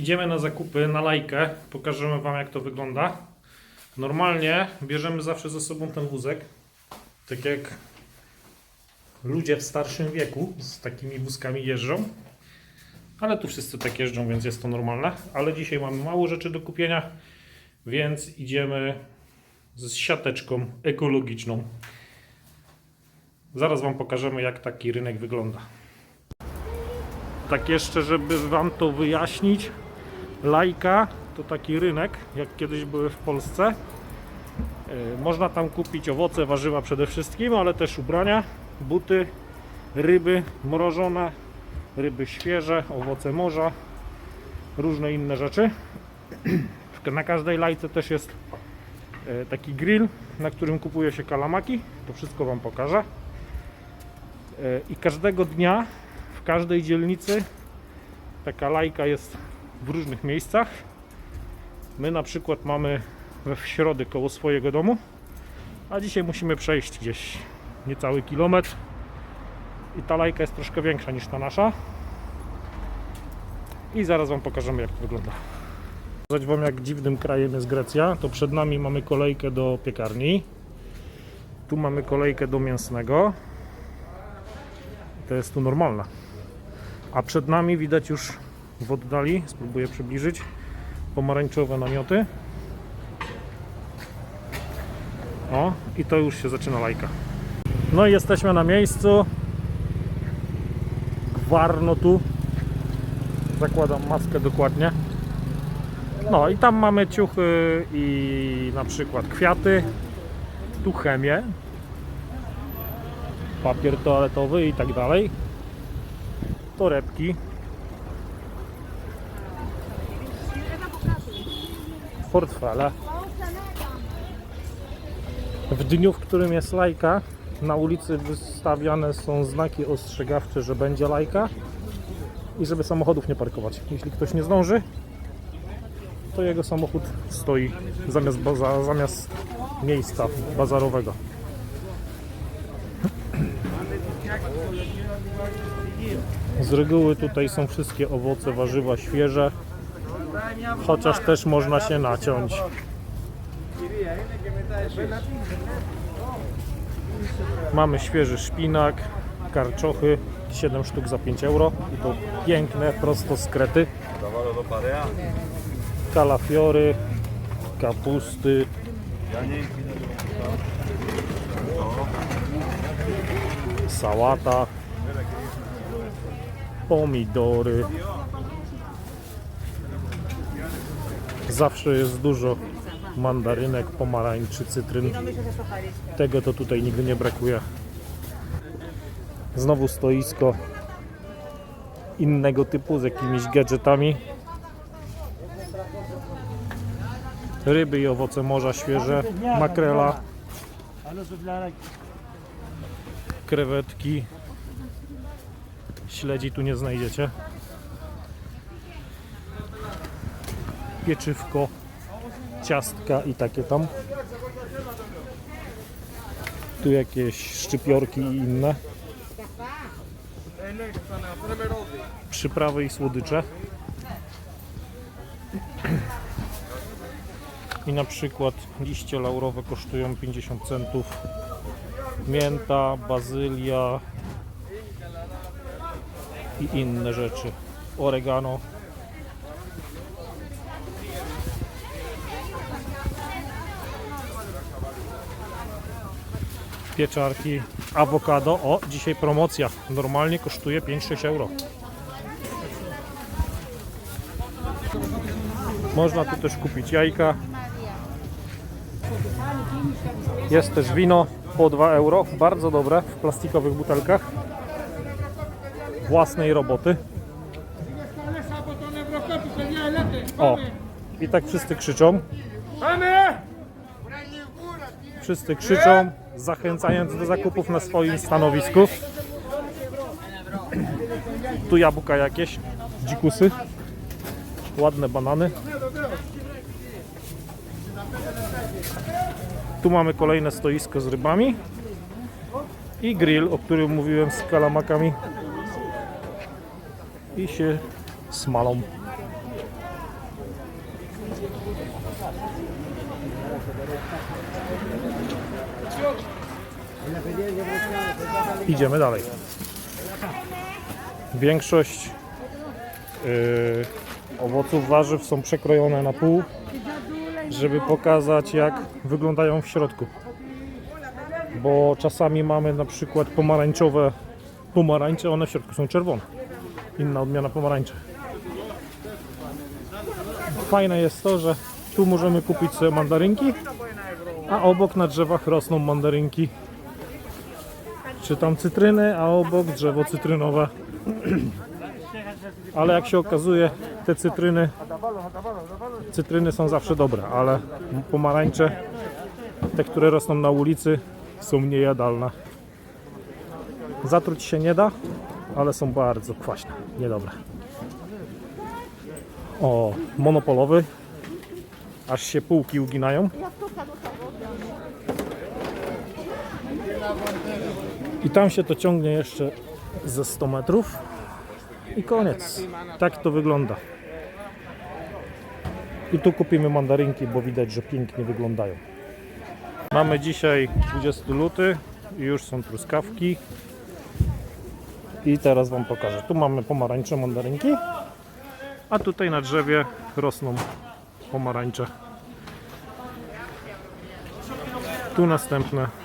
Idziemy na zakupy na lajkę. Pokażemy Wam, jak to wygląda. Normalnie bierzemy zawsze ze sobą ten wózek. Tak jak ludzie w starszym wieku z takimi wózkami jeżdżą. Ale tu wszyscy tak jeżdżą, więc jest to normalne. Ale dzisiaj mamy mało rzeczy do kupienia, więc idziemy z siateczką ekologiczną. Zaraz Wam pokażemy, jak taki rynek wygląda. Tak jeszcze, żeby Wam to wyjaśnić, Lajka to taki rynek, jak kiedyś były w Polsce. E, Można tam kupić owoce, warzywa przede wszystkim, ale też ubrania, buty, ryby mrożone, ryby świeże, owoce morza, różne inne rzeczy. Na każdej lajce też jest e, taki grill, na którym kupuje się kalamaki. To wszystko Wam pokażę. E, I każdego dnia w każdej dzielnicy taka lajka jest w różnych miejscach. My na przykład mamy w środę koło swojego domu, a dzisiaj musimy przejść gdzieś niecały kilometr. I ta lajka jest troszkę większa niż ta nasza. I zaraz Wam pokażemy jak to wygląda. Pokazać Wam jak dziwnym krajem jest Grecja. To przed nami mamy kolejkę do piekarni. Tu mamy kolejkę do mięsnego. To jest tu normalna. A przed nami widać już w oddali, spróbuję przybliżyć, pomarańczowe namioty. O, i to już się zaczyna lajka. No i jesteśmy na miejscu. Gwarno tu. Zakładam maskę dokładnie. No i tam mamy ciuchy i na przykład kwiaty. Tu chemię. Papier toaletowy i tak dalej. Torebki. Portfele. W dniu, w którym jest lajka, na ulicy wystawiane są znaki ostrzegawcze, że będzie lajka i żeby samochodów nie parkować. Jeśli ktoś nie zdąży, to jego samochód stoi zamiast, baza, zamiast miejsca bazarowego. Z reguły tutaj są wszystkie owoce, warzywa świeże, chociaż też można się naciąć. Mamy świeży szpinak, karczochy, 7 sztuk za 5 euro i to piękne, prosto z krety. Kalafiory, kapusty, sałata, pomidory. Zawsze jest dużo mandarynek, pomarańczy, cytryn. Tego to tutaj nigdy nie brakuje. Znowu stoisko innego typu z jakimiś gadżetami. Ryby i owoce morza świeże, makrela, krewetki, śledzi tu nie znajdziecie. Pieczywko, ciastka i takie tam. Tu jakieś szczypiorki i inne. Przyprawy i słodycze. I na przykład liście laurowe kosztują 50 centów. Mięta, bazylia i inne rzeczy. Oregano. Pieczarki, awokado. O, dzisiaj promocja. Normalnie kosztuje 5-6 euro. Można tu też kupić jajka. Jest też wino po 2 euro. Bardzo dobre w plastikowych butelkach. Własnej roboty. O, i tak wszyscy krzyczą. Wszyscy krzyczą, zachęcając do zakupów na swoim stanowisku. Tu jabłka jakieś, dzikusy, ładne banany. Tu mamy kolejne stoisko z rybami i grill, o którym mówiłem z kalamakami i się smalą. Idziemy dalej. Większość yy, owoców, warzyw są przekrojone na pół, żeby pokazać jak wyglądają w środku. Bo czasami mamy na przykład pomarańczowe pomarańcze, one w środku są czerwone. Inna odmiana pomarańczy. Fajne jest to, że tu możemy kupić sobie mandarynki, a obok na drzewach rosną mandarynki czy tam cytryny, a obok drzewo cytrynowe. Ale jak się okazuje, te cytryny cytryny są zawsze dobre, ale pomarańcze, te, które rosną na ulicy, są niejadalne. Zatruć się nie da, ale są bardzo kwaśne, niedobre. O, monopolowy. Aż się półki uginają. I tam się to ciągnie jeszcze ze 100 metrów. I koniec. Tak to wygląda. I tu kupimy mandarynki, bo widać, że pięknie wyglądają. Mamy dzisiaj 20 luty i już są truskawki. I teraz Wam pokażę. Tu mamy pomarańcze mandarynki, a tutaj na drzewie rosną pomarańcze. Tu następne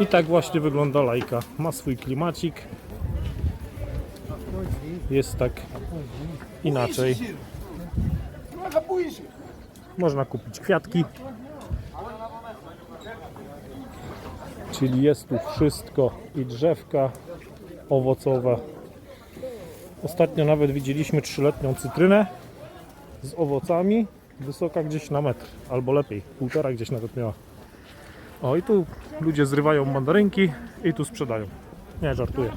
I tak właśnie wygląda lajka. Ma swój klimacik. Jest tak inaczej. Można kupić kwiatki. Czyli jest tu wszystko i drzewka owocowe. Ostatnio nawet widzieliśmy trzyletnią cytrynę z owocami. Wysoka gdzieś na metr, albo lepiej, półtora gdzieś nawet miała. O i tu ludzie zrywają mandarynki i tu sprzedają. Nie, żartuję.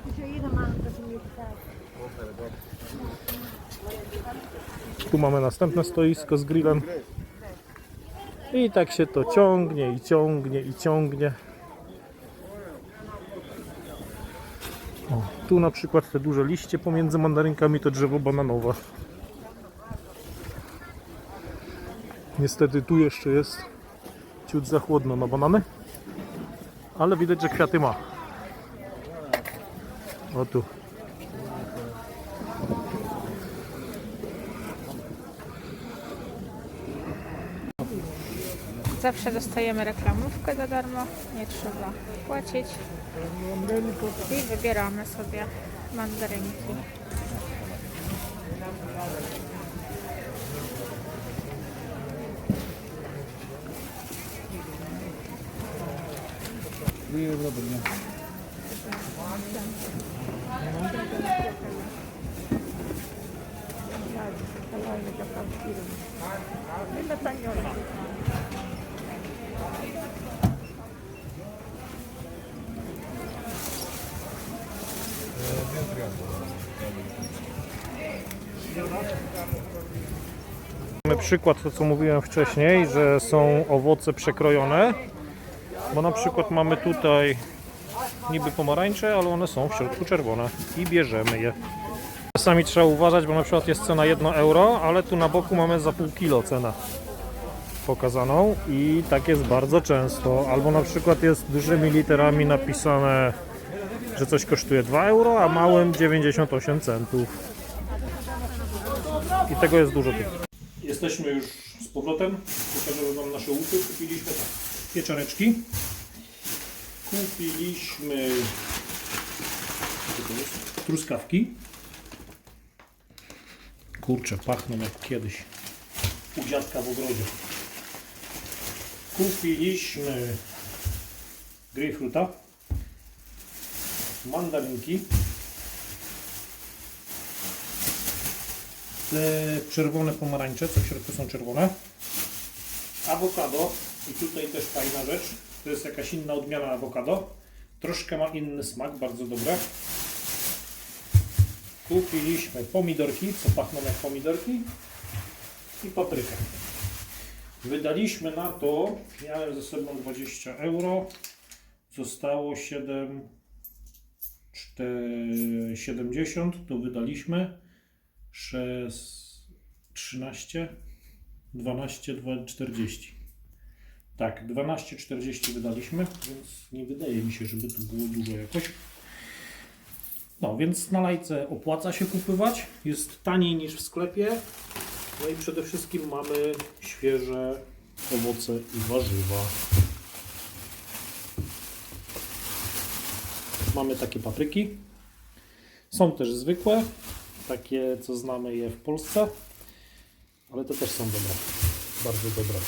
Tu mamy następne stoisko z grillem. I tak się to ciągnie i ciągnie i ciągnie. O, tu na przykład te duże liście pomiędzy mandarynkami to drzewo bananowe. Niestety tu jeszcze jest ciut za chłodno na banany. Ale widać, że kwiaty ma. O tu. Zawsze dostajemy reklamówkę za darmo, nie trzeba płacić. I wybieramy sobie mandarynki. Mamy przykład, to co mówiłem wcześniej, że są owoce przekrojone. Bo na przykład mamy tutaj niby pomarańcze, ale one są w środku czerwone i bierzemy je. Czasami trzeba uważać, bo na przykład jest cena 1 euro, ale tu na boku mamy za pół kilo cenę pokazaną i tak jest bardzo często. Albo na przykład jest dużymi literami napisane, że coś kosztuje 2 euro, a małym 98 centów. I tego jest dużo. Jesteśmy już z powrotem. Pokażę Wam nasze łupy. Kupiliśmy tak, pieczareczki. Kupiliśmy truskawki. Kurcze, pachną jak kiedyś u dziadka w ogrodzie. Kupiliśmy grejpfruta, mandarynki, te czerwone pomarańcze, co w środku są czerwone, awokado i tutaj też fajna rzecz, to jest jakaś inna odmiana awokado, troszkę ma inny smak, bardzo dobre. Kupiliśmy pomidorki, co pachną jak pomidorki i paprykę. Wydaliśmy na to, miałem ze sobą 20 euro, zostało 7 4, 70 to wydaliśmy 6 13 12 2, 40 tak 12,40 wydaliśmy więc nie wydaje mi się żeby to było dużo jakoś no więc na lajce opłaca się kupywać jest taniej niż w sklepie no i przede wszystkim mamy świeże owoce i warzywa Mamy takie papryki. Są też zwykłe, takie co znamy je w Polsce, ale to też są dobre, bardzo dobre.